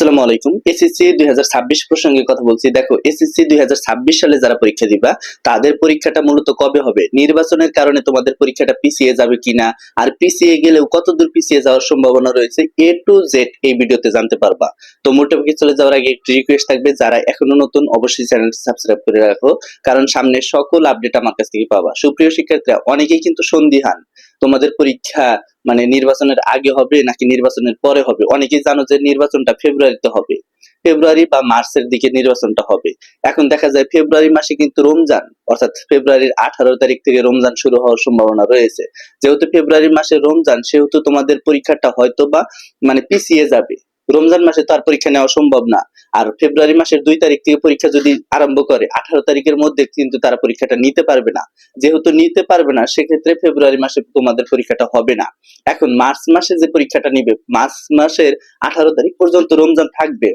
আসসালামু আলাইকুম। এসএসসি দুই প্রসঙ্গে কথা বলছি। দেখো এসএসসি দুই সালে যারা পরীক্ষা দিবা, তাদের পরীক্ষাটা মূলত কবে হবে? নির্বাচনের কারণে তোমাদের পরীক্ষাটা পিছিয়ে যাবে কিনা? আর পিছিয়ে গেলেও কতদূর পিছিয়ে যাওয়ার সম্ভাবনা রয়েছে? এ টু জেড এই ভিডিওতে জানতে পারবা। তো মোটামুটি চলে যাওয়ার আগে একটি রিকোয়েস্ট থাকবে, যারা এখনও নতুন, অবশ্যই চ্যানেলটি সাবস্ক্রাইব করে রাখো, কারণ সামনে সকল আপডেট আমার কাছ থেকে পাবা। সুপ্রিয় শিক্ষার্থীরা, অনেকেই কিন্তু সন্দিহান। তোমাদের পরীক্ষা মানে নির্বাচনের আগে হবে নাকি নির্বাচনের পরে হবে? অনেকেই জানো যে নির্বাচনটা ফেব্রুয়ারিতে হবে। ফেব্রুয়ারি বা মার্চের দিকে নির্বাচনটা হবে। এখন দেখা যায় ফেব্রুয়ারি মাসে কিন্তু রমজান, অর্থাৎ ফেব্রুয়ারির আঠারো তারিখ থেকে রমজান শুরু হওয়ার সম্ভাবনা রয়েছে। যেহেতু ফেব্রুয়ারি মাসে রমজান, সেহেতু তোমাদের পরীক্ষাটা হয়তো বা মানে পিছিয়ে যাবে। রমজান মাসে তার পরীক্ষা নেওয়া সম্ভব না। আর ফেব্রুয়ারি মাসের দুই তারিখ থেকে পরীক্ষা যদি আরম্ভ করে, আঠারো তারিখের মধ্যে কিন্তু তারা পরীক্ষাটা নিতে পারবে না। যেহেতু নিতে পারবে না, সেক্ষেত্রে ফেব্রুয়ারি মাসে তোমাদের পরীক্ষাটা হবে না। এখন মার্চ মাসে যে পরীক্ষাটা নিবে, মার্চ মাসের আঠারো তারিখ পর্যন্ত রমজান থাকবে।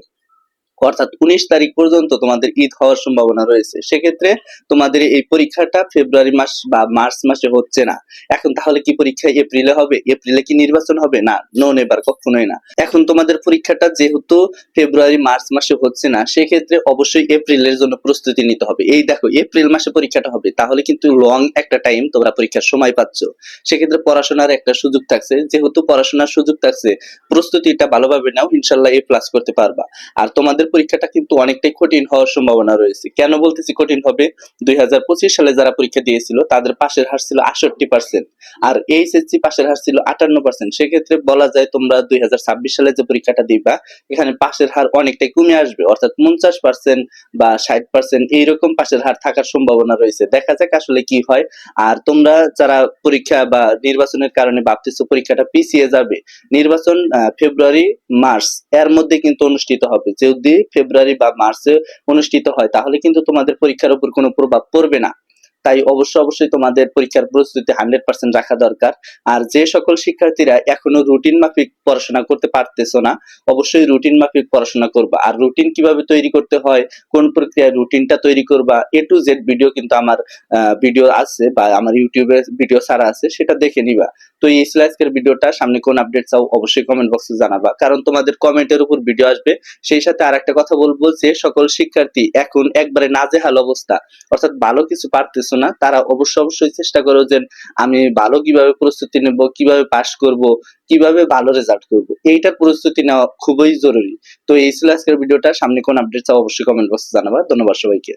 অর্থাৎ উনিশ তারিখ পর্যন্ত তোমাদের ঈদ হওয়ার সম্ভাবনা রয়েছে। সেক্ষেত্রে তোমাদের এই পরীক্ষাটা ফেব্রুয়ারি মাস বা মার্চ মাসে হচ্ছে না। এখন তাহলে কি পরীক্ষা এপ্রিলে হবে? এপ্রিলে কি নির্বাচন হবে? না নো নেবার কখনোই না। এখন তোমাদের পরীক্ষাটা যেহেতু ফেব্রুয়ারি, মার্চ মাসে হচ্ছে না, সেক্ষেত্রে অবশ্যই এপ্রিলের জন্য প্রস্তুতি নিতে হবে। এই দেখো, এপ্রিল মাসে পরীক্ষাটা হবে। তাহলে কিন্তু লং একটা টাইম তোমরা পরীক্ষার সময় পাচ্ছ। সেক্ষেত্রে পড়াশোনার একটা সুযোগ থাকছে। যেহেতু পড়াশোনার সুযোগ থাকছে, প্রস্তুতিটা ভালোভাবে নাও, ইনশাল্লাহ এ প্লাস করতে পারবা। আর তোমাদের পরীক্ষাটা কিন্তু অনেকটাই কঠিন হওয়ার সম্ভাবনা রয়েছে। কেন বলতেছি কঠিন হবে? দুই সালে যারা পরীক্ষা দিয়েছিল, তাদের পাশের হার ছিল আটষট্টি পার্সেন্ট আর এইচএসসি পাশের হার ছিল আটান্ন পার্সেন্ট সেক্ষেত্রে বলা যায় তোমরা দুই সালে যে পরীক্ষাটা দিবা, এখানে পাশের হার অনেকটাই কমে আসবে, অর্থাৎ পঞ্চাশ পার্সেন্ট বা ষাট পার্সেন্ট এইরকম পাশের হার থাকার সম্ভাবনা রয়েছে। দেখা যাক আসলে কি হয়। আর তোমরা যারা পরীক্ষা বা নির্বাচনের কারণে ভাবতেছো পরীক্ষাটা পিছিয়ে যাবে, নির্বাচন ফেব্রুয়ারি, মার্চ, এর মধ্যে কিন্তু অনুষ্ঠিত হবে। যদি ফেব্রুয়ারি বা মার্চে অনুষ্ঠিত হয় তাহলে কিন্তু তোমাদের পরীক্ষার উপর কোনো প্রভাব পড়বে না। তাই অবশ্যই অবশ্যই তোমাদের পরীক্ষার প্রস্তুতি হান্ড্রেড পার্সেন্ট রাখা দরকার। আর যে সকল শিক্ষার্থীরা এখনও রুটিন মাফিক পড়াশোনা করতে পারতেছো না, অবশ্যই রুটিন মাফিক পড়াশোনা করবা। আর রুটিন কীভাবে তৈরি করতে হয়, কোন প্রক্রিয়ায় রুটিনটা তৈরি করবা এ টু জেড ভিডিও কিন্তু আমার ভিডিও আছে বা আমার ইউটিউবে ভিডিও ছাড়া আছে, সেটা দেখে নিবা। তো এই স্লাইসকের ভিডিওটা সামনে কোন আপডেট চাও অবশ্যই কমেন্ট বক্সে জানাবা। কারণ তোমাদের কমেন্টের উপর ভিডিও আসবে। সেই সাথে আর একটা কথা বলব, যে সকল শিক্ষার্থী এখন একবারে নাজেহাল অবস্থা। অর্থাৎ ভালো কিছু পারতেছো না, তারা অবশ্যই অবশ্যই চেষ্টা করো যে আমি ভালো কীভাবে প্রস্তুতি নেব, কীভাবে পাস করব, কীভাবে ভালো রেজাল্ট করব। এইটা প্রস্তুতি নেওয়া খুবই জরুরি। তো এই ছিল আজকের ভিডিওটা, সামনে কোন আপডেট চাও অবশ্যই কমেন্ট বক্সে জানাবা। ধন্যবাদ সবাইকে।